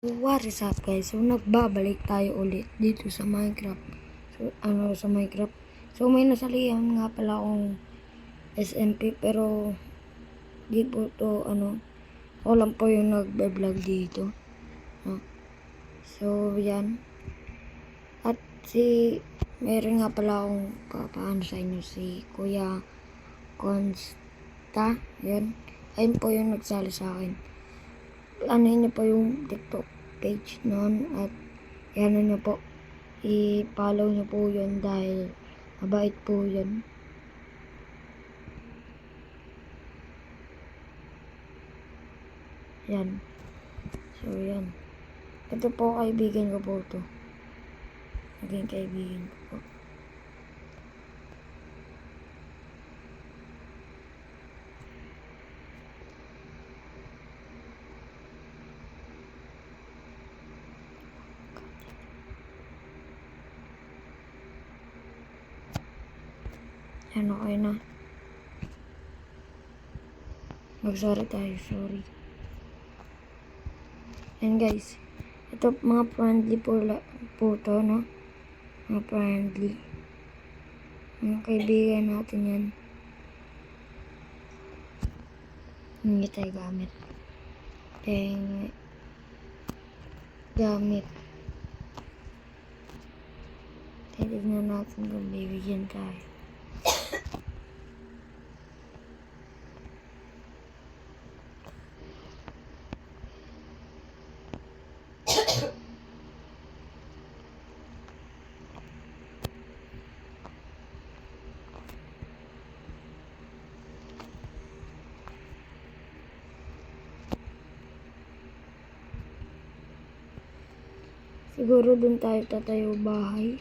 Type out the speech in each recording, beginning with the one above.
What is up guys? So nagbabalik tayo ulit dito sa Minecraft. So ano sa Minecraft. So may nasalihan nga pala akong SMP pero di po to ano ako lang po yung nagbe-vlog dito. No? So yan. At si meron nga pala akong papaano sa inyo si Kuya Consta. Yan. Ayun po yung nagsali sa akin ano niyo po yung TikTok page noon at yan niyo po i-follow niyo po yun dahil mabait po yun. Yan. So, yan. Ito po kaibigan ko po to. Naging kaibigan ko po. Okay na. Mag-sorry tayo, sorry. Yan guys. Ito, mga friendly po, la- po to, no? Mga friendly. Mga kaibigan natin yan. Hindi tayo gamit. Peng... Gamit. Titignan natin kung bibigyan tayo. Siguro dun tayo tatayo bahay.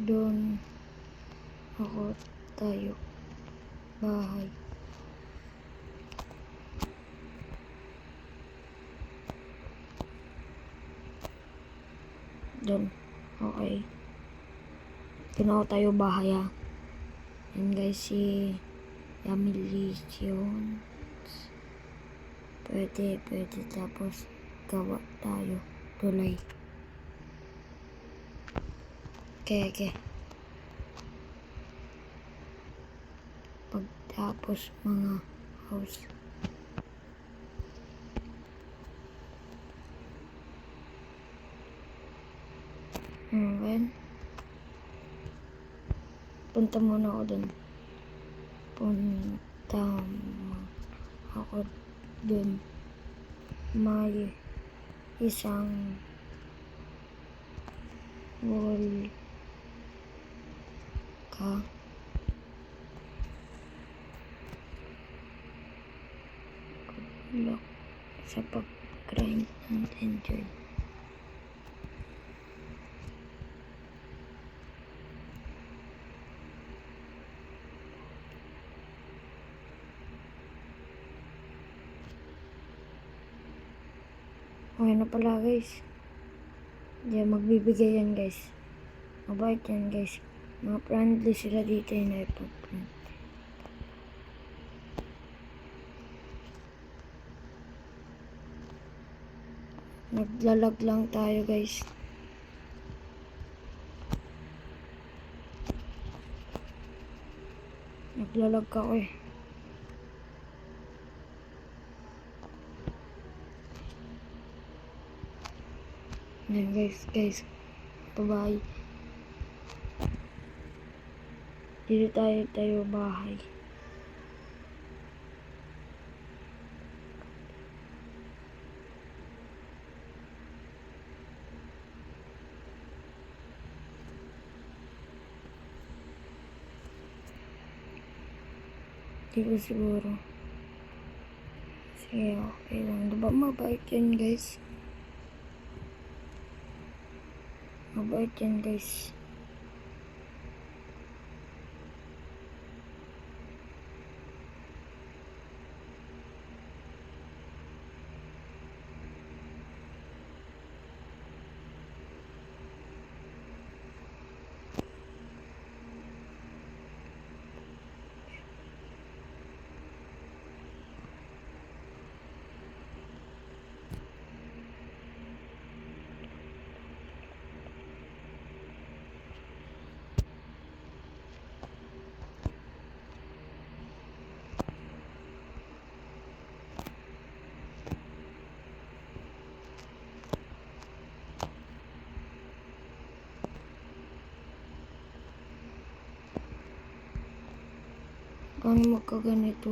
Doon ako tayo bahay. Doon. Okay. Ako tayo bahay ha. Yan guys si Yamilision. Pwede, pwede. Tapos, gawa tayo. Tulay. Okay, okay. Pagtapos mga house. Okay. Punta muna ako dun. Punta ako dun. May isang wall ka. Luck sa pag-grind and enjoy. Okay na pala guys. Hindi magbibigay yan guys. Mabait yan guys. Mga friendly sila dito yung iPod. Naglalag lang tayo guys. Naglalag ako eh. Yan guys, guys. Bye-bye. Dito tayo tayo bahay. Di ko siguro. Sige, okay lang. Diba mabait yan guys? Mabait yan guys. Paano magkaganito?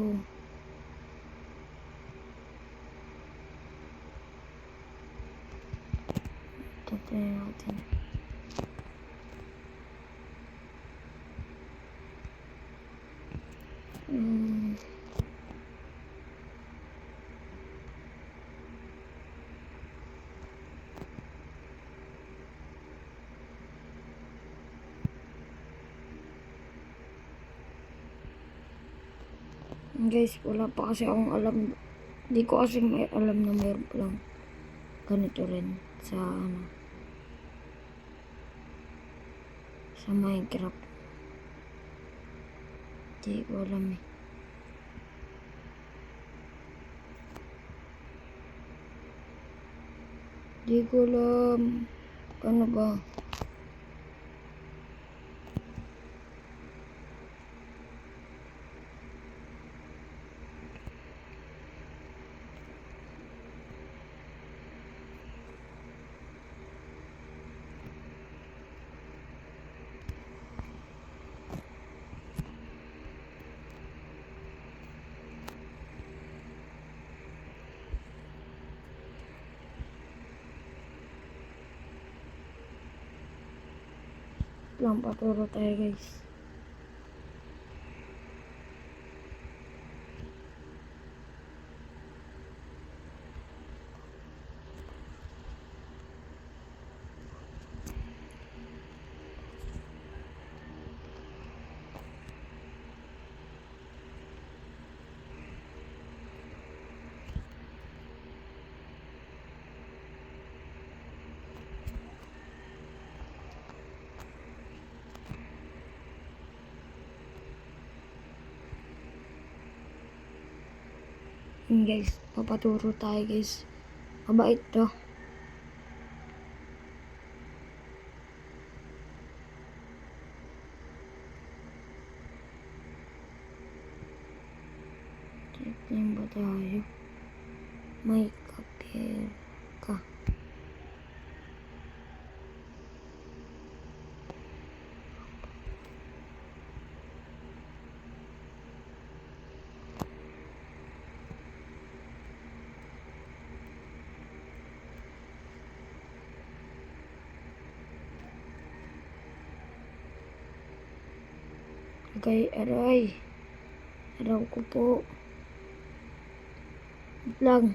Tatry natin. Hmm. Guys, wala pa kasi akong alam. Di ko kasi may alam na mayroon palang ganito rin sa ano sa Minecraft. Di ko alam eh. Di ko alam. Ano ba? Lang paturo tayo guys. Yun guys, papaturo tayo guys. Mabait to. Tignan ba tayo? May kapir ka. Agay, aray. Araw ko po. Wait lang.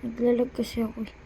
Naglalag kasi ako eh.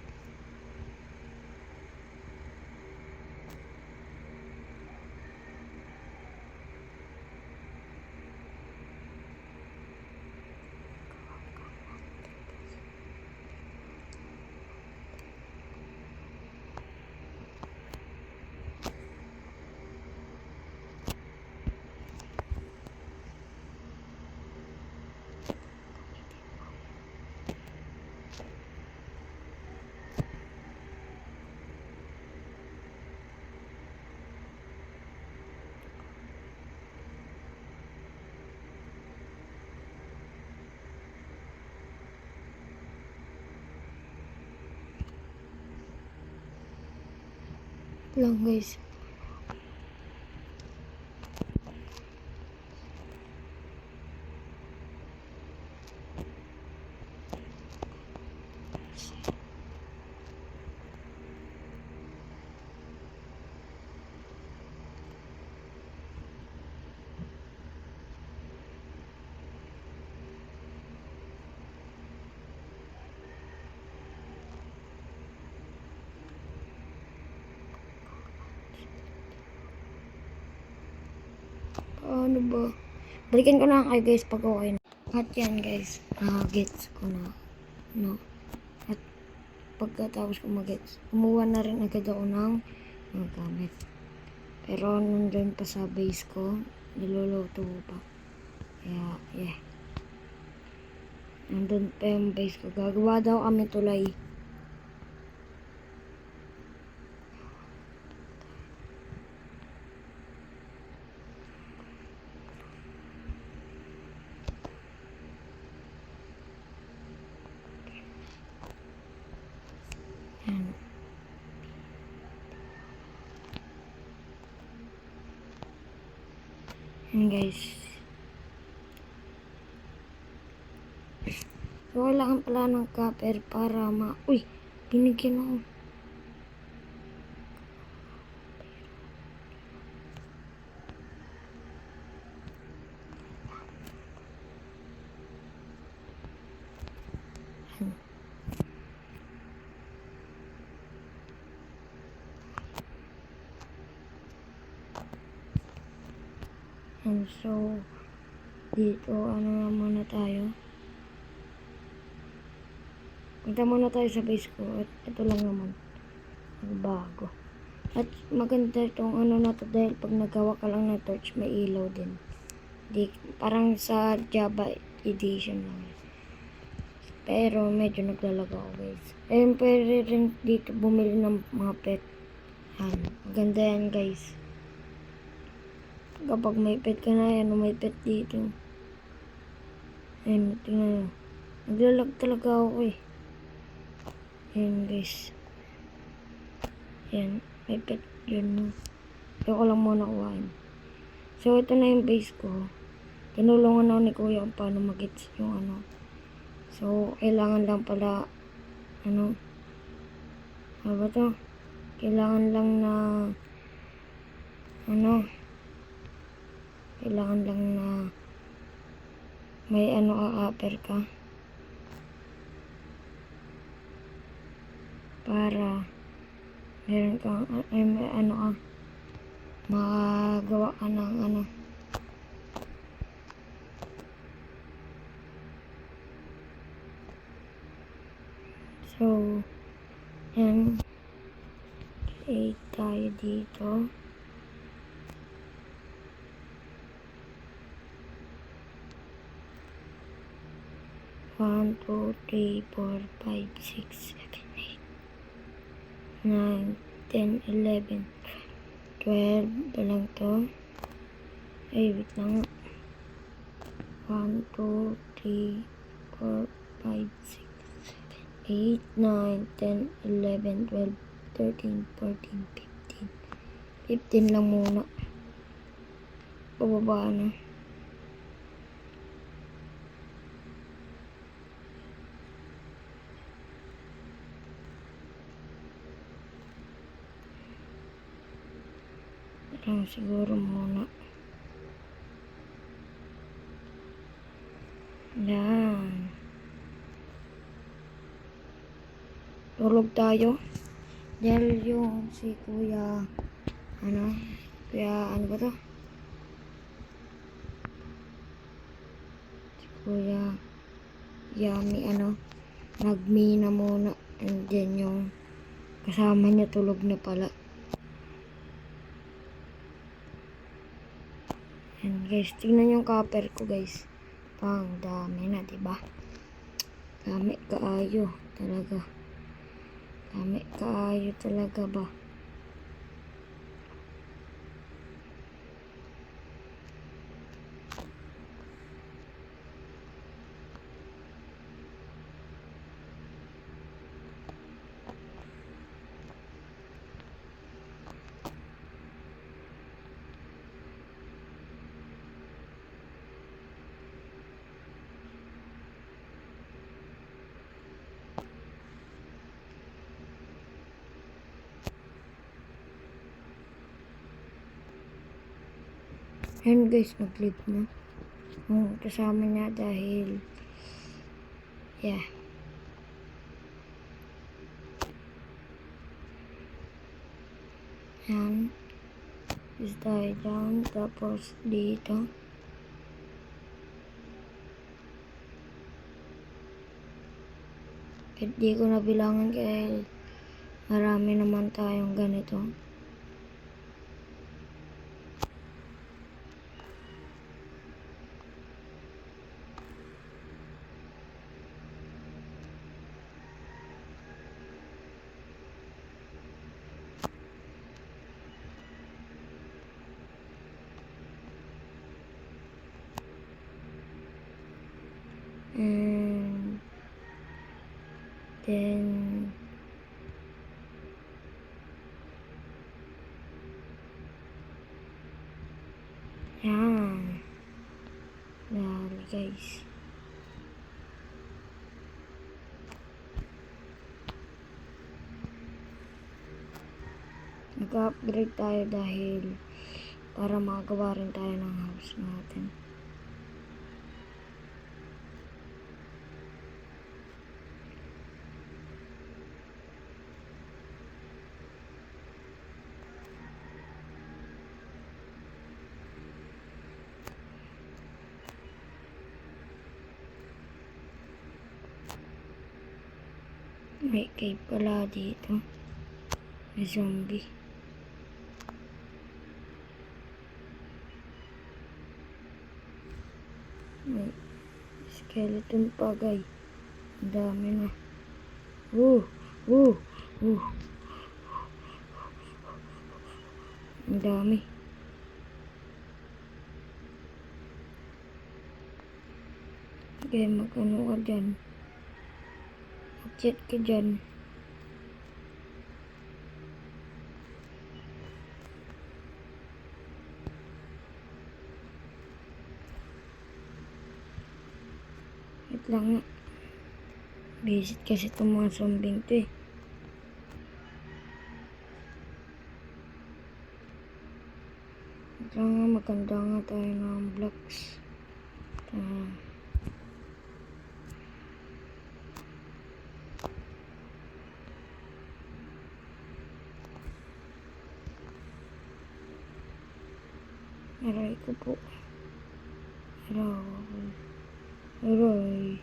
Wait lang guys. Ano ba? Balikan ko na kayo guys pag okay na. At yan guys, ah gets ko na. No. At pagkatapos ko mag-gets, kumuha na rin agad ako ng mga gamit. Pero nandun pa sa base ko, niluluto ko pa. Kaya, yeah. Nandun pa yung base ko. Gagawa daw kami tulay. Yan. Yan guys. So, pala ng copper para ma... Uy! Binigyan ako. And so, dito, ano nga muna tayo. Punta muna tayo sa base ko at ito lang naman. Bago. At maganda itong ano na to dahil pag nagawa ka lang ng torch, may ilaw din. Di, parang sa Java edition lang. Pero medyo naglalagaw ako guys. And pwede rin dito bumili ng mga pet. Yan. Maganda yan guys. Kapag may pet ka na yan, may pet dito. Ayun, tingnan nyo. Naglalag talaga ako eh. Ayun guys. Yan, may pet yun. Kaya ko lang muna kuhain. So, ito na yung base ko. Tinulungan ako ni kuya kung paano mag-gets yung ano. So, kailangan lang pala, ano, ano ba to? Kailangan lang na, ano, kailangan lang na may ano ka-upper ka para meron kang ay, may ano ka makagawa ka ng ano. So yan create tayo dito. One, two, three, four, five, six, seven, eight, nine, ten, eleven, twelve. Ba lang to? Ay, wait lang. One, two, three, four, five, six, seven, eight, nine, ten, eleven, twelve, thirteen, fourteen, fifteen. Fifteen lang muna. Pababa na. Lang siguro muna. Yan. Tulog tayo. Dahil yung si kuya, ano, kuya, ano ba to? Si kuya, yummy, ano, nagmina muna. And then yung kasama niya tulog na pala. Yan guys, tingnan yung copper ko guys. Pang dami na, 'di ba? Dami kaayo talaga. Dami kaayo talaga ba? Ayun guys, nag-leave na. Oh, kasama niya dahil yeah. Yan. Is tayo down. Tapos dito. Kahit di ko nabilangan dahil marami naman tayong ganito. Yan. Yan, guys. Nag-upgrade tayo dahil para makagawa rin tayo ng house natin. Cave pala dito. May zombie. May skeleton pa guys. Ang dami na. Woo! Woo! Woo! Ang dami. Okay, mag-ano ka dyan. Mag-chat ka dyan. Lang nga. Visit kasi itong mga zombing to eh. Lang nga, maganda nga tayo ng blocks. Ah. Aray ko po. Aray. Aray.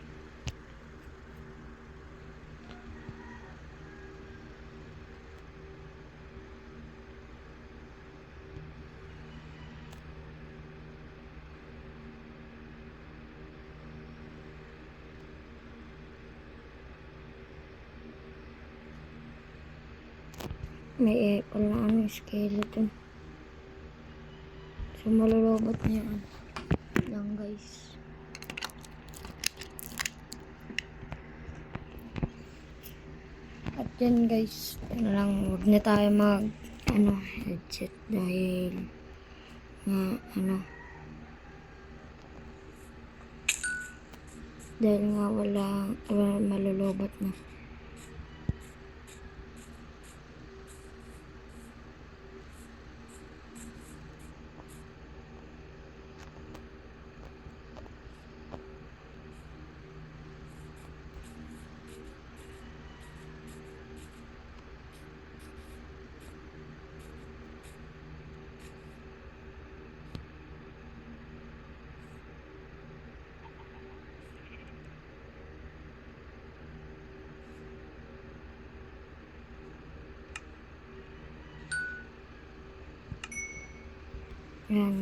May apple na ano, skeleton. So, malulobot niya. ano, Lang guys. At yan guys, ano lang, huwag na tayo mag, ano, headset dahil, nga, ano, dahil nga wala, wala malulobot na.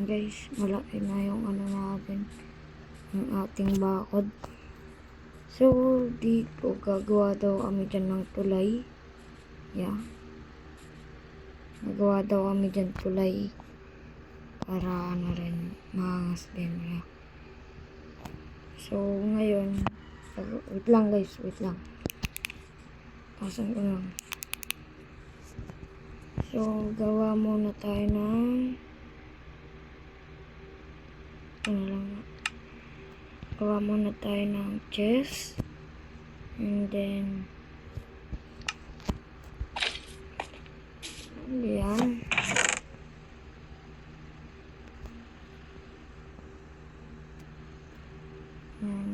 Yan guys, malaki na yung ano natin, yung ating bakod. So, dito gagawa daw kami dyan ng tulay. Yeah. Gagawa daw kami dyan tulay. Para ano rin, maangas din. Yeah. So, ngayon, wait lang guys, wait lang. Pasan ko lang. So, gawa muna tayo ng ano lang gawa muna tayo ng chest. And then yan yan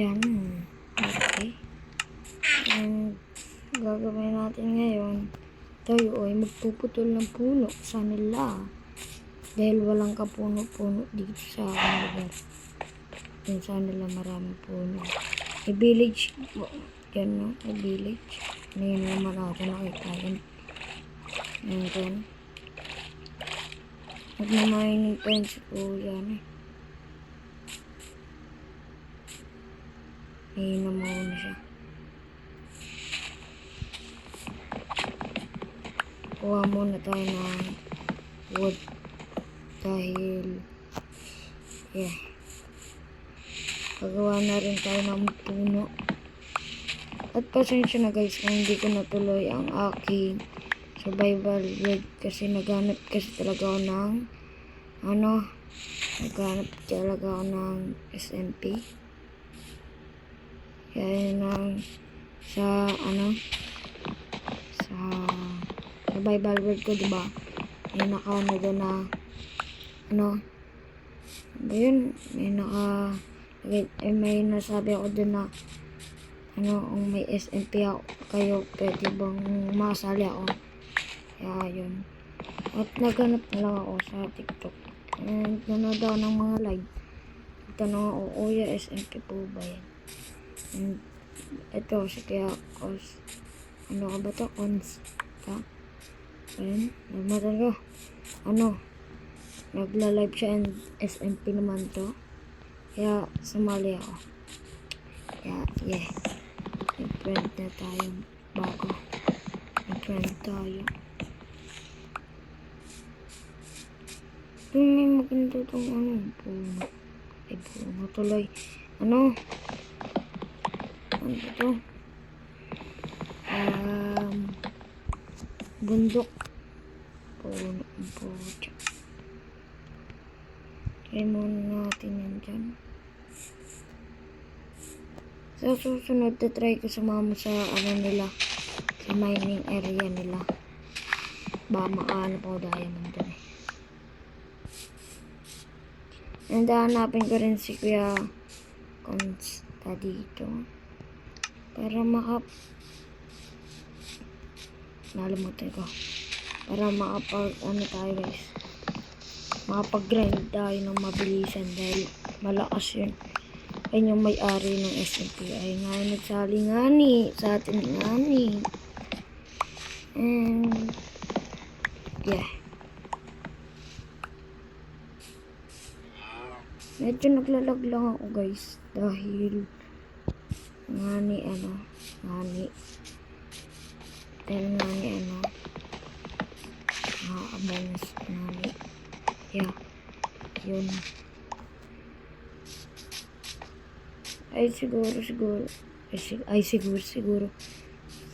Yan. Okay. Ang gagawin natin ngayon, tayo ay magpuputol ng puno sa nila. Dahil walang kapuno-puno dito sa lugar. Yan sa nila maraming puno. May village. Yan no, may village. Ngayon naman natin nakita yan. Yan dyan. Nagmamining pa yun si Kuya. ano eh. Ayun na mauna siya. Kuha muna tayo ng wood. Dahil, yeah. Pagawa na rin tayo ng puno. At pasensya na guys kung hindi ko natuloy ang aking survival guide kasi naghanap kasi talaga ako ng ano naghanap talaga ako ng SMP kaya yun ang sa ano sa survival guide ko diba may naka ano doon na ano ba yun may naka eh, may nasabi ako doon na ano, kung may SMP ako, kayo, pwede bang masali ako? Kaya, yun. At naghanap na lang ako sa TikTok. And nanood ako ng mga live. Tanong ako, Uya, SMP po ba yan? Ito, si Kaya Kos. Ano ka ba to? Cons. Ha? Ayun, nagmatan ko. Ano? Nagla-live siya and SMP naman to. Kaya, sumali ako. Kaya, yeah. Nag-friend na tayo bago. Nag-friend tayo. Doon may maganda itong ano, puno. Ay, puno tuloy. Ano? Ano ba to? Um, bundok. Puno, puno. Try muna natin yan dyan. Sa susunod, try ko sumama sa ano nila, sa mining area nila. Ba makahanap ako diamond dun eh. And hanapin ko rin si Kuya Consta dito. Para makap... Nalimutan ko. Para makapag... Ano tayo guys. Makapag-grind tayo ng mabilisan dahil malakas yun. Ayun yung may-ari ng SMP. Ay nga nagsali nga ni. Sa atin nga ni. And... Yeah. Medyo naglalag lang ako guys. Dahil... Nga ni ano. Nga ni. Dahil nga ni ano. Nga abanas nga ni. Yeah. Yun. Ay, siguro, siguro. Ay, sig- ay, siguro, siguro.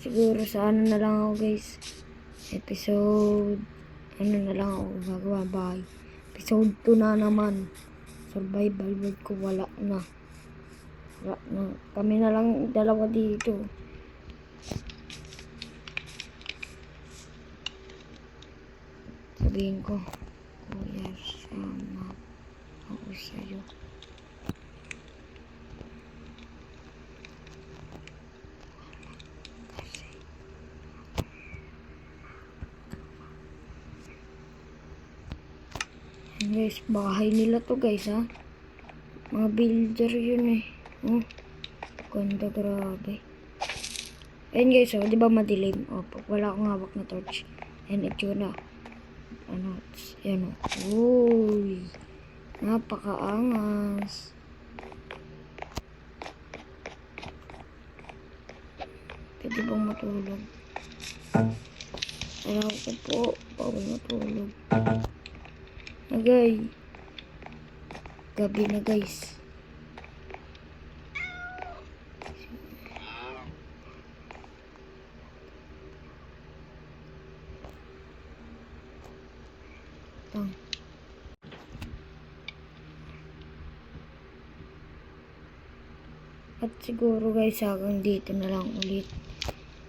Siguro sa ano na lang ako, guys. Episode, ano na lang ako gagawa, bye. Episode 2 na naman. Survival world ko, wala na. Kami na lang dalawa dito. Sabihin ko, Kuya, sama ako sa'yo. Guys, bahay nila to guys ha. Mga builder yun eh. Oh, ganda grabe. Ayan guys, oh, di ba madilim? Opo, wala akong hawak na torch. Ayan, itsura. Ano, ayan oh. Uy, napakaangas. Pwede bang matulog? Ayaw ko po, bawal matulog. Agay. Gabi na guys. At siguro guys hanggang dito na lang ulit.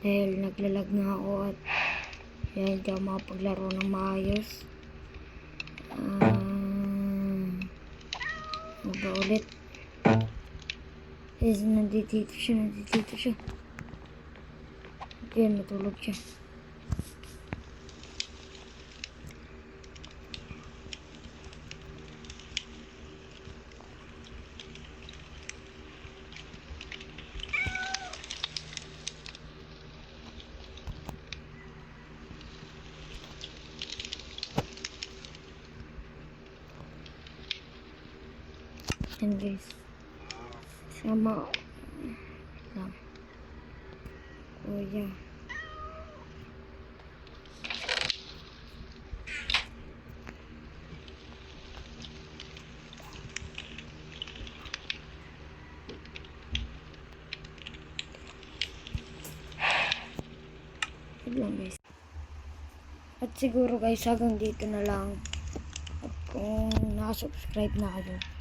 Dahil naglalag na ako at yan, hindi ako makapaglaro ng maayos. Um, ano ba ulit? Yes, nandito siya, nandito siya. Ayan, natulog siya. Yan guys. Sama. Oh, lang. Oh yeah. guys. At siguro guys hanggang dito na lang. At kung nakasubscribe na kayo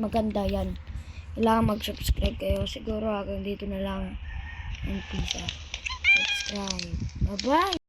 maganda yan. Kailangan mag-subscribe kayo. Siguro hanggang dito na lang. And peace out. Subscribe. Bye-bye!